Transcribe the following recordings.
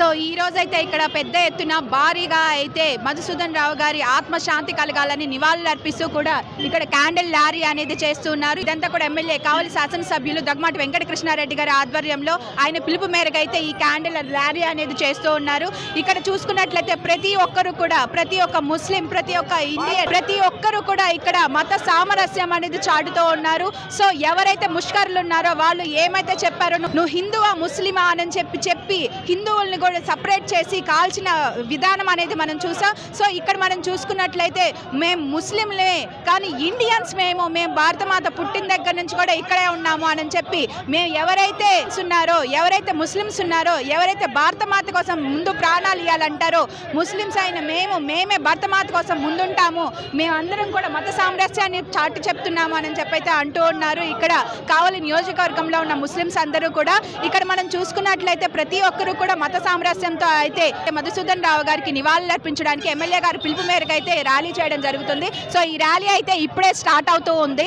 So ఈ రోజైతే ఇక్కడ పెద్ద ఎత్తున భారీగా అయితే మధుసూదన్ రావు గారి ఆత్మశాంతి కలగాలని నివాళులు అర్పిస్తూ కూడా ఇక్కడ క్యాండిల్ ర్యాలీ అనేది చేస్తున్నారు ఇదంతా కూడా ఎమ్మెల్యే కావలి శాసనసభ్యులు దగ్గమాటి వెంకట కృష్ణారెడ్డి గారి ఆధ్వర్యంలో ఆయన పిలుపు మేరకు అయితే ఈ క్యాండిల్ ర్యాలీ అనేది చేస్తూ ఉన్నారు. ఇక్కడ చూసుకున్నట్లయితే ప్రతి ఒక్కరు కూడా ప్రతి ఒక్క ముస్లిం ప్రతి ఒక్క ఇండియన్ ప్రతి ఒక్కరు కూడా ఇక్కడ మత సామరస్యం అనేది చాటుతూ ఉన్నారు. సో ఎవరైతే ముష్కరులు ఉన్నారో వాళ్ళు ఏమైతే చెప్పారో నువ్వు హిందువా ముస్లిమా అని చెప్పి చెప్పి హిందువుల్ని కూడా సపరేట్ చేసి కాల్చిన విధానం అనేది మనం చూసాం. సో ఇక్కడ మనం చూసుకున్నట్లయితే మేము ముస్లింలే కానీ ఇండియన్స్ మేము మేము భారతమాత పుట్టిన దగ్గర నుంచి కూడా ఇక్కడే ఉన్నాము అని చెప్పి మేము ఎవరైతే ఉన్నారో ఎవరైతే ముస్లిమ్స్ ఉన్నారో ఎవరైతే భారతమాత కోసం ముందు ప్రాణాలు ఇవ్వాలంటారో ముస్లిమ్స్ అయిన మేము మేమే భారతమాత కోసం ముందుంటాము. మేమందరం కూడా మత సామరస్యాన్ని చాటి చెప్తున్నాము అని చెప్పి అయితే అంటూ ఉన్నారు. ఇక్కడ కావలి నియోజకవర్గంలో ఉన్న ముస్లిమ్స్ అందరూ కూడా. ఇక్కడ మనం చూసుకున్నట్లయితే ప్రతి ఒక్కరూ కూడా మత సామరస్యంతో అయితే మధుసూదన్ రావు గారికి నివాళులు అర్పించడానికి ఎమ్మెల్యే గారు పిలుపు మేరకు అయితే ర్యాలీ చేయడం జరుగుతుంది. సో ఈ ర్యాలీ అయితే ఇప్పుడే స్టార్ట్ అవుతూ ఉంది.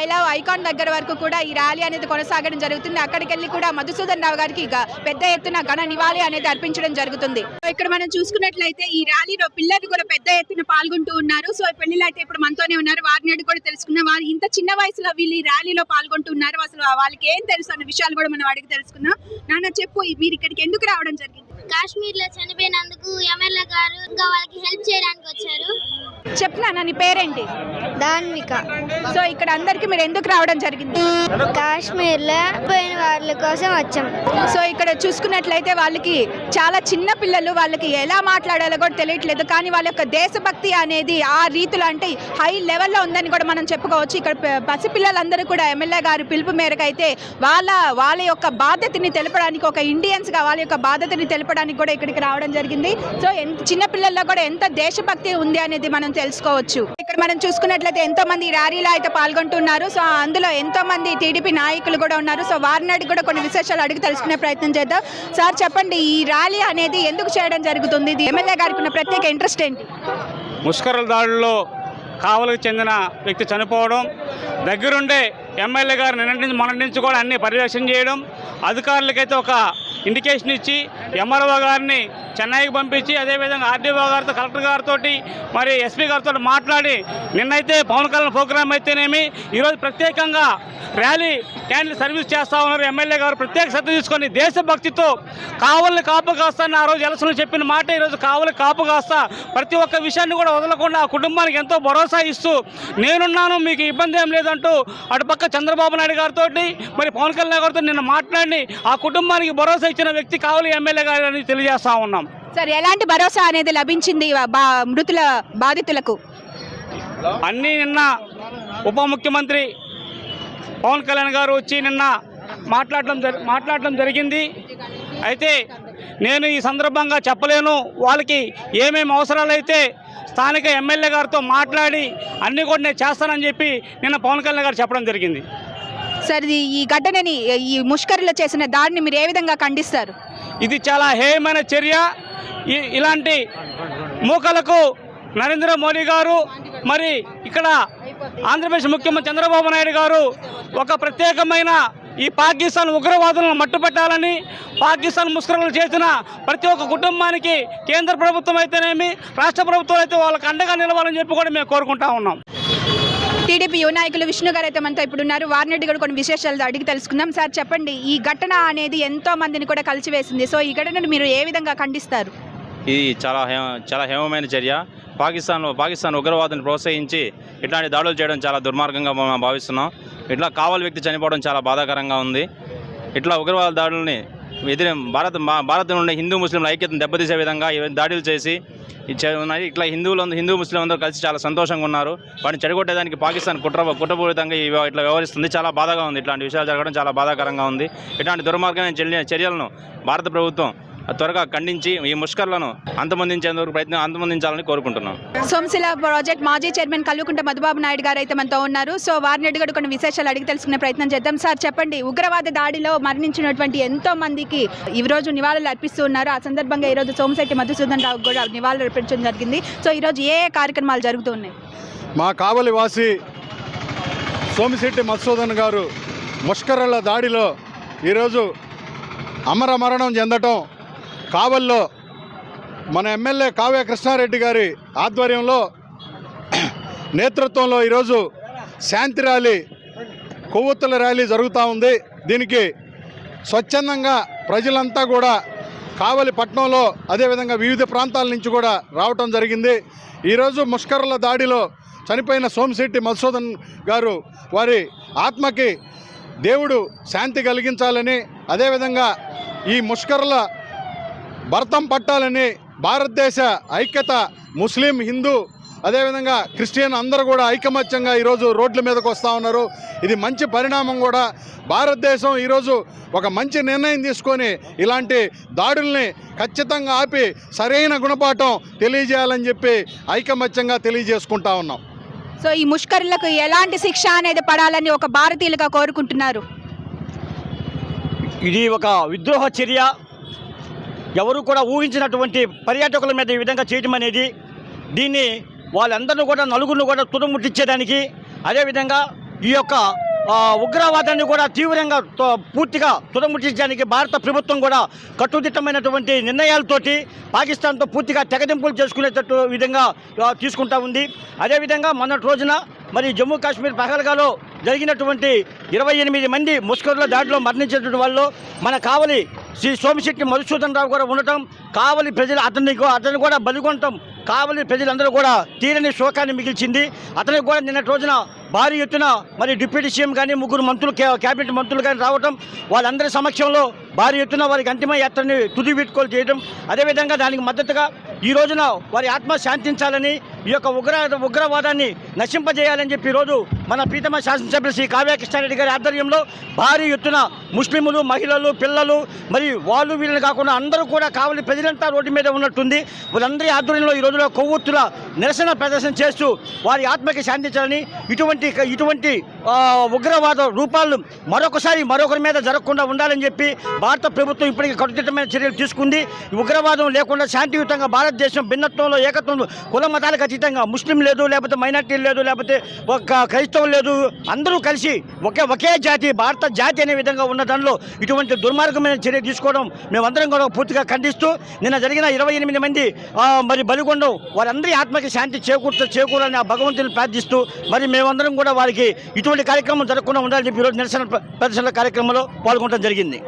ఐ లవ్ ఐకాన్ దగ్గర వరకు కూడా ఈ ర్యాలీ అనేది కొనసాగడం జరుగుతుంది. అక్కడికి వెళ్ళి కూడా మధుసూదన్ రావు గారికి పెద్ద ఎత్తున ఘన నివాళి అనేది అర్పించడం జరుగుతుంది. సో ఇక్కడ మనం చూసుకున్నట్లయితే ఈ ర్యాలీలో పిల్లలు కూడా పెద్ద ఎత్తున పాల్గొంటూ ఉన్నారు. సో ఈ పెళ్ళిలో అయితే ఇప్పుడు మనతోనే ఉన్నారు. వారిని అడిగి కూడా తెలుసుకున్నాం వారు ఇంత చిన్న వయసులో వీళ్ళు ఈ ర్యాలీలో పాల్గొంటున్నారు అసలు వాళ్ళకి ఏం తెలుసు అన్న విషయాలు కూడా మనం అడిగి తెలుసుకుందాం. నాన్న చెప్పు మీరు ఇక్కడికి ఎందుకు రావడం జరిగింది? కాశ్మీర్లో చనిపోయినందుకు ఎమ్మెల్యే గారు ఇంకా వాళ్ళకి హెల్ప్ చేయడానికి వచ్చారు. చెప్పు నాన్న నీ పేరేంటి? దాన్విక సో ఇక్కడ అందరికి మీరు ఎందుకు రావడం జరిగింది? కాశ్మీర్లో పోయిన వాళ్ళ కోసం వచ్చాం. సో ఇక్కడ చూసుకున్నట్లయితే వాళ్ళకి చాలా చిన్న పిల్లలు వాళ్ళకి ఎలా మాట్లాడాలో కూడా తెలియట్లేదు. కానీ వాళ్ళ యొక్క దేశభక్తి అనేది ఆ రీతిలో అంటే హై లెవెల్లో ఉందని కూడా మనం చెప్పుకోవచ్చు. ఇక్కడ పసిపిల్లలందరూ కూడా ఎమ్మెల్యే గారి పిలుపు మేరకు అయితే వాళ్ళ వాళ్ళ యొక్క బాధ్యతని తెలపడానికి ఒక ఇండియన్స్గా వాళ్ళ యొక్క బాధ్యతని తెలపడానికి కూడా ఇక్కడికి రావడం జరిగింది. సో చిన్న పిల్లల్లో కూడా ఎంత దేశభక్తి ఉంది అనేది మనం తెలుసుకోవచ్చు. ఇక్కడ మనం చూసుకున్నట్లయితే ఎంతో మంది ర్యాలీలో అయితే పాల్గొంటున్నారు. సో అందులో ఎంతో మంది టీడీపీ నాయకులు కూడా ఉన్నారు. సో వారిని అడిగి కూడా కొన్ని విశేషాలు అడిగి తెలుసుకునే ప్రయత్నం చేద్దాం. సార్ చెప్పండి ఈ ర్యాలీ అనేది ఎందుకు చేయడం జరుగుతుంది? ఇది ఎమ్మెల్యే గారికి ఉన్న ప్రత్యేక ఇంట్రెస్ట్ ఏంటి? ముష్కరుల దాడుల్లో కావలకు చెందిన వ్యక్తి చనిపోవడం దగ్గరుండే ఎమ్మెల్యే గారు నిన్నటి నుంచి మొన్నటి నుంచి కూడా అన్ని పర్యవేక్షణ చేయడం అధికారులకైతే ఒక ఇండికేషన్ ఇచ్చి ఎంఆర్ఓ గారిని చెన్నైకి పంపించి అదేవిధంగా ఆర్డీఓ గారితో కలెక్టర్ గారితో మరి ఎస్పీ గారితో మాట్లాడి నిన్నైతే పవన్ కళ్యాణ్ ప్రోగ్రాం అయితేనేమి ఈరోజు ప్రత్యేకంగా ర్యాలీ క్యాండిల్ సర్వీస్ చేస్తా ఉన్నారు. ఎమ్మెల్యే గారు ప్రత్యేక శ్రద్ధ తీసుకొని దేశభక్తితో కావల్ని కాపు కాస్తాను ఆ రోజు ఎలక్షన్లో చెప్పిన మాట ఈరోజు కావలి కాపు కాస్తా ప్రతి ఒక్క విషయాన్ని కూడా వదలకుండా ఆ కుటుంబానికి ఎంతో భరోసా ఇస్తూ నేనున్నాను మీకు ఇబ్బంది ఏం లేదంటూ అటుపక్క చంద్రబాబు నాయుడు గారితో మరి పవన్ కళ్యాణ్ గారితో నిన్న మాట్లాడి ఆ కుటుంబానికి భరోసా ఇచ్చిన వ్యక్తి కావలి ఎమ్మెల్యే గారు అని తెలియజేస్తా ఉన్నాం. సార్ ఎలాంటి భరోసా అనేది లభించింది మృతుల బాధితులకు? అన్నీ నిన్న ఉప ముఖ్యమంత్రి పవన్ కళ్యాణ్ గారు వచ్చి నిన్న మాట్లాడటం మాట్లాడటం జరిగింది. అయితే నేను ఈ సందర్భంగా చెప్పలేను. వాళ్ళకి ఏమేమి అవసరాలైతే స్థానిక ఎమ్మెల్యే గారితో మాట్లాడి అన్నీ కూడా నేను చేస్తానని చెప్పి నిన్న పవన్ కళ్యాణ్ గారు చెప్పడం జరిగింది. సార్ ఇది ఈ ఘటనని ఈ ముష్కరులో చేసిన దాడిని మీరు ఏ విధంగా ఖండిస్తారు? ఇది చాలా హేయమైన చర్య. ఇలాంటి మూకలకు నరేంద్ర మోడీ గారు మరి ఇక్కడ ఆంధ్రప్రదేశ్ ముఖ్యమంత్రి చంద్రబాబు నాయుడు గారు ఒక ప్రత్యేకమైన ఈ పాకిస్తాన్ ఉగ్రవాదులను మట్టుపెట్టాలని పాకిస్తాన్ ముస్కరులు చేసిన ప్రతి ఒక్క కుటుంబానికి కేంద్ర ప్రభుత్వం అయితేనేమి రాష్ట్ర ప్రభుత్వం అయితే వాళ్ళకి అండగా నిలవాలని చెప్పి కూడా మేము కోరుకుంటా ఉన్నాం. టీడీపీ యువ నాయకులు విష్ణు గారు అయితే మనతో ఇప్పుడు ఉన్నారు వారిని కూడా కొన్ని విశేషాలు అడిగి తెలుసుకుందాం. సార్ చెప్పండి ఈ ఘటన అనేది ఎంతో మందిని కూడా కలిసివేసింది. సో ఈ ఘటనను మీరు ఏ విధంగా ఖండిస్తారు? ఇది చాలా హే చాలా హేమమైన చర్య. పాకిస్తాన్ పాకిస్తాన్ ఉగ్రవాదాన్ని ప్రోత్సహించి ఇట్లాంటి దాడులు చేయడం చాలా దుర్మార్గంగా మనం భావిస్తున్నాం. ఇట్లా కావాలి వ్యక్తి చనిపోవడం చాలా బాధాకరంగా ఉంది. ఇట్లా ఉగ్రవాద దాడుల్ని ఎదిరి భారత్ మా- భారత్ నుండి హిందూ ముస్లింల ఐక్యతను దెబ్బతీసే విధంగా దాడులు చేసి ఉన్నాయి. ఇట్లా హిందువులు హిందూ ముస్లిం అందరూ కలిసి చాలా సంతోషంగా ఉన్నారు. వాటిని చెడగొట్టేదానికి పాకిస్తాన్ కుట్ర కుట్రపూరితంగా ఈ ఇట్లా వ్యవహరిస్తుంది. చాలా బాధగా ఉంది. ఇట్లాంటి విషయాలు జరగడం చాలా బాధాకరంగా ఉంది. ఇట్లాంటి దుర్మార్గమైన చర్యలను భారత ప్రభుత్వం త్వరగా ఖండించి ఈ ముష్కర్లను అంతమొందించేందుకు ప్రయత్నం అంతమొందించాలని కోరుకుంటున్నాం. సోమశిల ప్రాజెక్ట్ మాజీ చైర్మన్ కల్లుకుంట మధుబాబు నాయుడు గారు అయితే మనతో ఉన్నారు. సో వారిని అడిగి కూడా కొన్ని విశేషాలు అడిగి తెలుసుకునే ప్రయత్నం చేద్దాం. సార్ చెప్పండి. ఉగ్రవాద దాడిలో మరణించినటువంటి ఎంతో మందికి ఈ రోజు నివాళులు అర్పిస్తూ ఉన్నారు. ఆ సందర్భంగా ఈ రోజు సోమశెట్టి మధుసూదన్ రావు కూడా నివాళులు అర్పించడం జరిగింది. సో ఈ రోజు ఏ ఏ కార్యక్రమాలు జరుగుతున్నాయి మా కావలి వాసి సోమిశెట్టి మధుసూదన్ గారు ముష్కరుల దాడిలో ఈరోజు అమర మరణం చెందటం కావల్లో మన ఎమ్మెల్యే కావ్య కృష్ణారెడ్డి గారి ఆధ్వర్యంలో నేతృత్వంలో ఈరోజు శాంతి ర్యాలీ కొవ్వొత్తుల ర్యాలీ జరుగుతూ ఉంది. దీనికి స్వచ్ఛందంగా ప్రజలంతా కూడా కావలి పట్టణంలో అదేవిధంగా వివిధ ప్రాంతాల నుంచి కూడా రావటం జరిగింది. ఈరోజు ముష్కరుల దాడిలో చనిపోయిన సోమశెట్టి మధుసూదన్ గారు వారి ఆత్మకి దేవుడు శాంతి కలిగించాలని అదేవిధంగా ఈ ముష్కరుల భరతం పట్టాలని భారతదేశ ఐక్యత ముస్లిం హిందూ అదేవిధంగా క్రిస్టియన్ అందరూ కూడా ఐకమత్యంగా ఈరోజు రోడ్ల మీదకి వస్తూ ఉన్నారు. ఇది మంచి పరిణామం కూడా. భారతదేశం ఈరోజు ఒక మంచి నిర్ణయం తీసుకొని ఇలాంటి దాడుల్ని ఖచ్చితంగా ఆపి సరైన గుణపాఠం తెలియజేయాలని చెప్పి ఐకమత్యంగా తెలియజేసుకుంటా ఉన్నాం. సో ఈ ముష్కరులకు ఎలాంటి శిక్ష అనేది పడాలని ఒక భారతీయులుగా కోరుకుంటున్నారు? ఇది ఒక విద్రోహ చర్య. ఎవరు కూడా ఊహించినటువంటి పర్యాటకుల మీద ఈ విధంగా చేయడం అనేది దీన్ని వాళ్ళందరినీ కూడా నలుగురిని కూడా తుదముట్టించేదానికి అదేవిధంగా ఈ యొక్క ఉగ్రవాదాన్ని కూడా తీవ్రంగా పూర్తిగా తుదముట్టించడానికి భారత ప్రభుత్వం కూడా కట్టుదిట్టమైనటువంటి నిర్ణయాలతోటి పాకిస్తాన్తో పూర్తిగా తెగదింపులు చేసుకునేటట్టు విధంగా తీసుకుంటా ఉంది. అదేవిధంగా మొన్నటి రోజున మరి జమ్మూ కాశ్మీర్ పహల్గాలో జరిగినటువంటి ఇరవై ఎనిమిది మంది ముస్కరుల దాడిలో మరణించినటువంటి వాళ్ళు మన కావలి శ్రీ సోమిశెట్టి మధుసూదన్ రావు కూడా ఉండటం కావలి ప్రజలు అతన్ని కూ- అతన్ని కూడా బలిగొనటం కావలి ప్రజలందరూ కూడా తీరని శోకాన్ని మిగిల్చింది. అతనికి కూడా నిన్నటి రోజున భారీ ఎత్తున మరి డిప్యూటీ సీఎం కానీ ముగ్గురు మంత్రులు కేబినెట్ మంత్రులు కానీ రావటం వాళ్ళందరి సమక్షంలో భారీ ఎత్తున వారికి అంతిమ యాత్రని తుది వీడ్కోలు చేయడం అదేవిధంగా దానికి మద్దతుగా ఈ రోజున వారి ఆత్మ శాంతించాలని ఈ యొక్క ఉగ్ర ఉగ్రవాదాన్ని నశింపజేయాలని చెప్పి ఈరోజు మన ప్రీతమ శాసనసభ్యులు శ్రీ కావ్య కృష్ణారెడ్డి గారి ఆధ్వర్యంలో భారీ ఎత్తున ముస్లింలు మహిళలు పిల్లలు మరి వాళ్ళు వీళ్ళని కాకుండా అందరూ కూడా కావలి ప్రజలంతా రోడ్డు మీద ఉన్నట్టుంది. వాళ్ళందరి ఆధ్వర్యంలో ఈ రోజులో కొవ్వొత్తుల నిరసన ప్రదర్శన చేస్తూ వారి ఆత్మకి శాంతించాలని ఇటువంటి ఇటువంటి ఉగ్రవాద రూపాలను మరొకసారి మరొకరి మీద జరగకుండా ఉండాలని చెప్పి భారత ప్రభుత్వం ఇప్పటికీ కట్టుదిట్టమైన చర్యలు తీసుకుంది. ఉగ్రవాదం లేకుండా శాంతియుతంగా భారతదేశం భిన్నత్వంలో ఏకత్వంలో కుల మతాలకు అతీతంగా ముస్లిం లేదు లేకపోతే మైనార్టీ లేదు లేకపోతే ఒక క్రైస్తవం లేదు అందరూ కలిసి ఒకే ఒకే జాతి భారత జాతి అనే విధంగా ఉన్న దానిలో ఇటువంటి దుర్మార్గమైన చర్య తీసుకోవడం మేమందరం కూడా పూర్తిగా ఖండిస్తూ నిన్న జరిగిన ఇరవై ఎనిమిది మంది మరి బలిగొండం వారందరి ఆత్మకి శాంతి చేకూర్చు చేకూరని ఆ భగవంతుని ప్రార్థిస్తూ మరి మేమందరం కూడా వారికి ఇటువంటి కార్యక్రమం జరగకుండా ఉండాలని చెప్పి ఈరోజు నిరసన ప్రదర్శన కార్యక్రమంలో పాల్గొనడం జరిగింది.